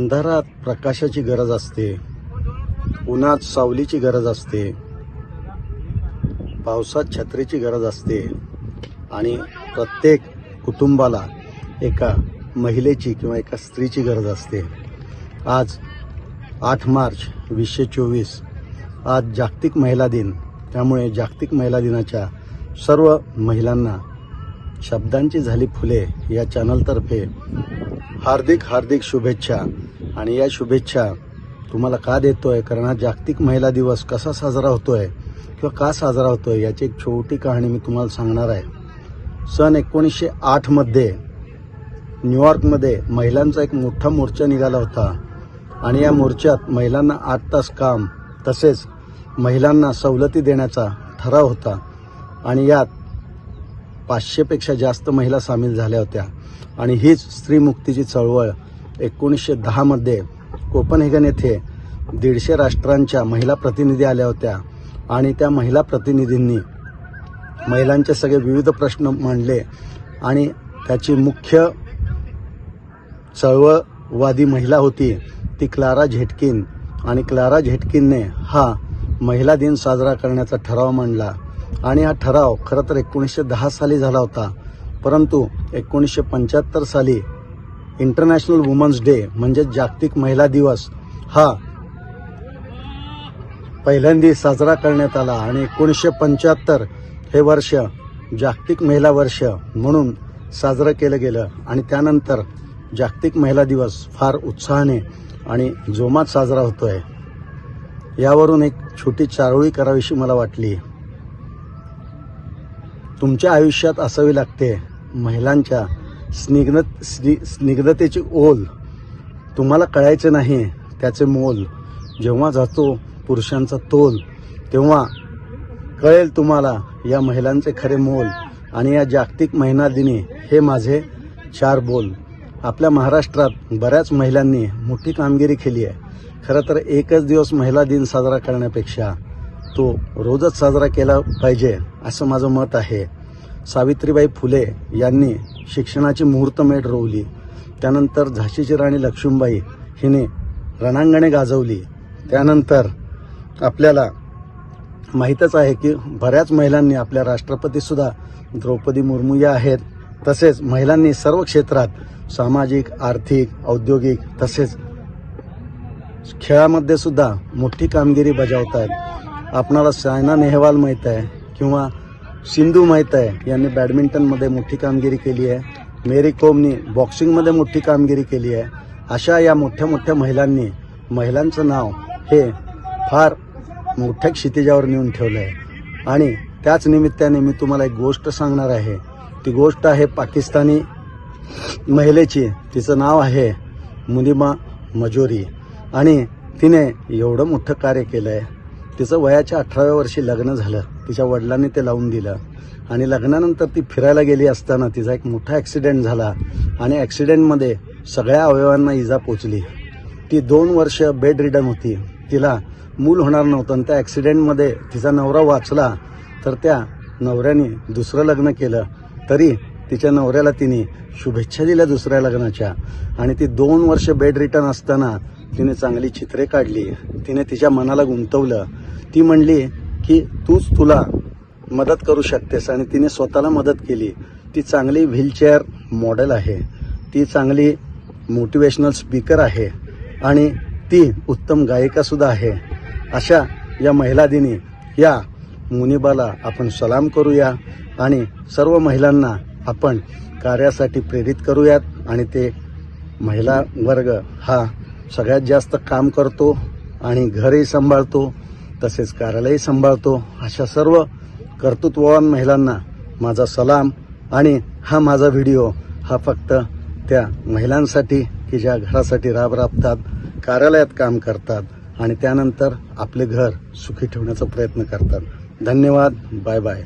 अंधारात प्रकाशाची गरज असते. उन्हात सावलीची गरज असते. पावसात छत्रीची गरज असते. आणि प्रत्येक कुटुंबाला एका महिलेची किंवा एका स्त्रीची गरज असते. आज आठ मार्च वीसशे चोवीस. आज जागतिक महिला दिन. त्यामुळे जागतिक महिला दिनाच्या सर्व महिलांना शब्दांची झाली फुले या चॅनलतर्फे हार्दिक हार्दिक शुभेच्छा. आणि या शुभेच्छा तुम्हाला का देतोय? कारण हा जागतिक महिला दिवस कसा साजरा होतोय किंवा का साजरा होतोय याची एक छोटी कहाणी मी तुम्हाला सांगणार आहे. सन एकोणीसशे आठमध्ये न्यूयॉर्कमध्ये महिलांचा एक मोठा मोर्चा निघाला होता. आणि या मोर्चात महिलांना आठ तास काम तसेच महिलांना सवलती देण्याचा ठराव होता. आणि यात पाचशेपेक्षा जास्त महिला सामील झाल्या होत्या. आणि हीच स्त्रीमुक्तीची चळवळ एकोणीसशे दहामध्ये कोपनहेगन येथे दीडशे राष्ट्रांच्या महिला प्रतिनिधी आल्या होत्या. आणि त्या महिला प्रतिनिधींनी महिलांचे सगळे विविध प्रश्न मांडले आणि त्याची मुख्य चळवळवादी महिला होती ती क्लारा झेटकिन. आणि क्लारा झेटकिनने हा महिला दिन साजरा करण्याचा ठराव मांडला. आणि हा ठराव खरं तर एकोणीसशे दहा साली झाला होता. परंतु एकोणीसशे पंच्याहत्तर साली इंटरनॅशनल वुमन्स डे म्हणजे जागतिक महिला दिवस हा पहिल्यांदा साजरा करण्यात आला आणि एकोणीसशे पंच्याहत्तर हे वर्ष जागतिक महिला वर्ष म्हणून साजरं केलं गेलं. आणि त्यानंतर जागतिक महिला दिवस फार उत्साहाने आणि जोमात साजरा होतो आहे यावरून एक छोटी चारोळी करावीशी मला वाटली. तुमच्या आयुष्यात असावी लागते. महिलांच्या स्निग्ध स्नि स्निग्धतेची ओल. तुम्हाला कळायचं नाही त्याचे मोल. जेव्हा जातो पुरुषांचा तोल तेव्हा कळेल तुम्हाला या महिलांचे खरे मोल आणि या जागतिक महिना दिनी हे माझे चार बोल. आपल्या महाराष्ट्रात बऱ्याच महिलांनी मोठी कामगिरी केली आहे. खरं तर एकच दिवस महिला दिन साजरा करण्यापेक्षा तो रोजच साजरा केला पाहिजे असं माझं मत आहे. सावित्रीबाई फुले यांनी शिक्षणाची मुहूर्तमेढ रोवली. त्यानंतर झाशीची राणी लक्ष्मीबाई हिने रणांगणे गाजवली. त्यानंतर आपल्याला माहीतच आहे की बऱ्याच महिलांनी आपल्या राष्ट्रपतीसुद्धा द्रौपदी मुर्मू या आहेत. तसेच महिलांनी सर्व क्षेत्रात सामाजिक आर्थिक औद्योगिक तसेच खेळामध्ये सुद्धा मोठी कामगिरी बजावत आहेत आपणाला सायना नेहवाल माहीत आहे किंवा सिंधू माहीत आहे यांनी बॅडमिंटनमध्ये मोठी कामगिरी केली आहे. मेरी कोमनी बॉक्सिंगमध्ये मोठी कामगिरी केली आहे. अशा या मोठ्या मोठ्या महिलांनी महिलांचं नाव हे फार मोठ्या क्षितिजावर नेऊन ठेवलं आहे आणि त्याच निमित्ताने मी तुम्हाला एक गोष्ट सांगणार आहे. ती गोष्ट आहे पाकिस्तानी महिलेची. तिचं नाव आहे मुनिमा मजोरी. आणि तिने एवढं मोठं कार्य केलं आहे तिचं वयाच्या अठराव्या वर्षी लग्न झालं. तिच्या वडिलांनी ते लावून दिलं. आणि लग्नानंतर ती फिरायला गेली असताना तिचा एक मोठा ॲक्सिडेंट झाला. आणि ॲक्सिडेंटमध्ये सगळ्या अवयवांना इजा पोचली. ती दोन वर्ष बेड रिडन होती. तिला मूल होणार नव्हतं आणि त्या ॲक्सिडेंटमध्ये तिचा नवरा वाचला. तर त्या नवऱ्याने दुसरं लग्न केलं. तरी तिच्या नवऱ्याला तिने शुभेच्छा दिल्या दुसऱ्या लग्नाच्या. आणि ती दोन वर्ष बेड रिटर्न असताना तिने चांगली चित्रे काढली. तिने तिच्या मनाला गुंतवलं. ती म्हणली की तूच तुला मदत करू शकतेस आणि तिने स्वतःला मदत केली. ती चांगली व्हीलचेअर मॉडेल आहे. ती चांगली मोटिवेशनल स्पीकर आहे आणि ती उत्तम गायिकासुद्धा आहे. अशा या महिला दिनी या मुनिबाला आपण सलाम करूया आणि सर्व महिलांना आपण कार्यासाठी प्रेरित करूयात आणि ते महिला वर्ग हा सगळ्यात जास्त काम करतो आणि घरही सांभाळतो. तसेच कार्यालयही सांभाळतो. अशा सर्व कर्तृत्ववान महिलांना माझा सलाम आणि हा माझा व्हिडिओ हा फक्त त्या महिलांसाठी की ज्या घरासाठी राब राबतात कार्यालयात काम करतात आणि त्यानंतर आपले घर सुखी ठेवण्याचा प्रयत्न करतात. धन्यवाद. Bye bye.